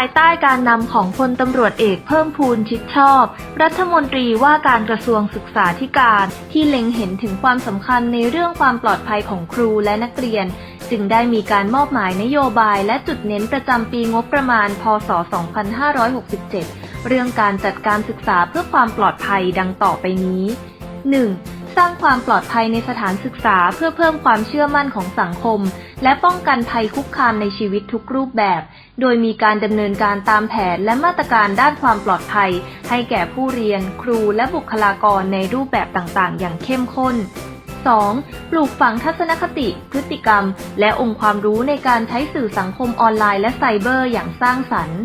ายใต้การนำของพลตำรวจเอกเพิ่มพูนชิดชอบ รัฐมนตรีว่าการกระทรวงศึกษาธิการ ที่เล็งเห็นถึงความสำคัญในเรื่องความปลอดภัยของครูและนักเรียน จึงได้มีการมอบหมายนโยบายและจุดเน้นประจำปีงบประมาณ พศ 2567 เรื่องการจัดการศึกษาเพื่อความปลอดภัยดังต่อไปนี้ 1. สร้างความปลอดภัยในสถานศึกษาเพื่อเพิ่มความเชื่อมั่นของสังคม และป้องกันภัยคุกคามในชีวิตทุกรูปแบบ โดยมีการดำเนินการตามแผนและมาตรการด้านความปลอดภัย ให้แก่ผู้เรียน ครูและบุคลากรในรูปแบบต่างๆ อย่างเข้มข้น 2. ปลูกฝังทัศนคติ พฤติกรรม และองค์ความรู้ในการใช้สื่อสังคมออนไลน์และไซเบอร์อย่างสร้างสรรค์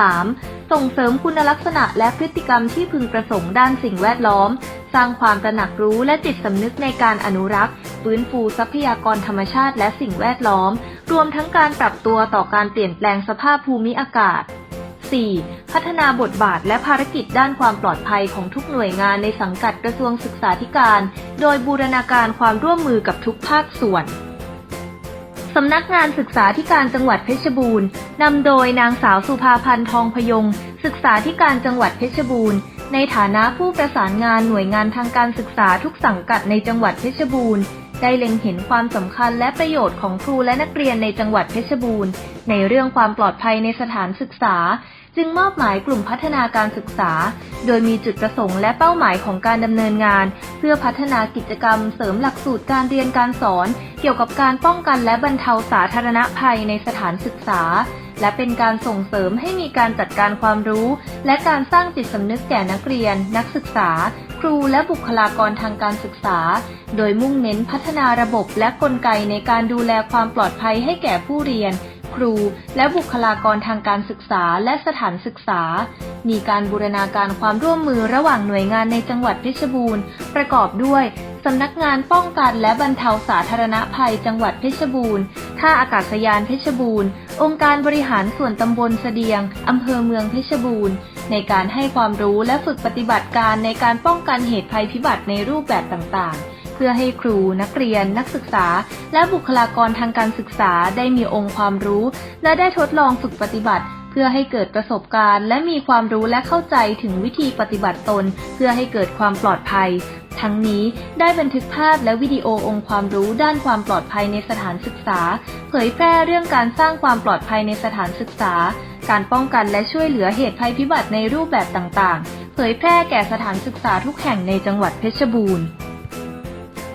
3. ส่งเสริมคุณลักษณะและพฤติกรรมที่พึงประสงค์ด้านสิ่งแวดล้อม สร้างความตระหนักรู้และจิตสำนึกในการอนุรักษ์ ฟื้นฟูทรัพยากรธรรมชาติและสิ่งแวดล้อม รวมทั้งการปรับตัวต่อการเปลี่ยนแปลงสภาพภูมิอากาศ 4. พัฒนาบทบาทและภารกิจด้านความปลอดภัยของทุกหน่วยงานในสังกัดกระทรวงศึกษาธิการ โดยบูรณาการความร่วมมือกับทุกภาคส่วนสำนักงานศึกษาธิการจังหวัดเพชรบูรณ์นำโดยนางสาวสุภาพันธ์ทองพยงศึกษาธิการจังหวัดเพชรบูรณ์ ในฐานะผู้ประสานงานหน่วยงานทางการศึกษาทุกสังกัดในจังหวัดเพชรบูรณ์ ได้เล็งเห็นความสำคัญและประโยชน์ของครูและนักเรียนในจังหวัดเพชรบูรณ์ ในเรื่องความปลอดภัยในสถานศึกษา จึงมอบหมายกลุ่มพัฒนาการศึกษา โดยมีจุดประสงค์และเป้าหมายของการดำเนินงาน เพื่อพัฒนากิจกรรมเสริมหลักสูตรการเรียนการสอน เกี่ยวกับการป้องกันและบรรเทาสาธารณภัยในสถานศึกษา และเป็นการส่งเสริมให้มีการจัดการความรู้ และการสร้างจิตสำนึกแก่นักเรียน นักศึกษา ครูและบุคลากรทางการศึกษา โดยมุ่งเน้นพัฒนาระบบและกลไกในการดูแลความปลอดภัยให้แก่ผู้เรียน ครู และบุคลากรทางการศึกษาและสถานศึกษา มีการบูรณาการความร่วมมือระหว่างหน่วยงานในจังหวัดเพชรบูรณ์ ประกอบด้วยสำนักงานป้องกันและบรรเทาสาธารณภัยจังหวัดเพชรบูรณ์ ท่าอากาศยานเพชรบูรณ์ องค์การบริหารส่วนตำบลเสดียง อำเภอเมืองเพชรบูรณ์ ในการให้ความรู้และฝึกปฏิบัติการในการป้องกันเหตุภัยพิบัติในรูปแบบต่างๆ เพื่อให้ครู นักเรียน นักศึกษา และบุคลากรทางการศึกษาได้มีองค์ความรู้ และได้ทดลองฝึกปฏิบัติ พื่อให้เกิดประสบการณ์ และมีความรู้และเข้าใจถึงวิธีปฏิบัติตน เพื่อให้เกิดความปลอดภัย ทั้งนี้ได้บันทึกภาพและวิดีโอองค์ความรู้ด้านความปลอดภัยในสถานศึกษา เผยแพร่เรื่องการสร้างความปลอดภัยในสถานศึกษา การป้องกันและช่วยเหลือเหตุภัยพิบัติในรูปแบบต่างๆ เผยแพร่แก่สถานศึกษาทุกแห่งในจังหวัดเพชรบูรณ์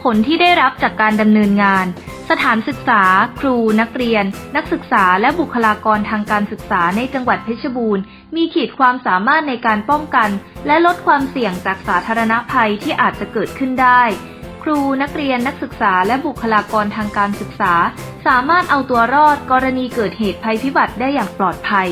ผลที่ได้รับจากการดำเนินงาน สถานศึกษา ครู นักเรียน นักศึกษาและบุคลากรทางการศึกษาในจังหวัดเพชรบูรณ์ มีขีดความสามารถในการป้องกัน และลดความเสี่ยงจากสาธารณภัยที่อาจจะเกิดขึ้นได้ ครูนักเรียนนักศึกษาและบุคลากรทางการศึกษา สามารถเอาตัวรอดกรณีเกิดเหตุภัยพิบัติได้อย่างปลอดภัย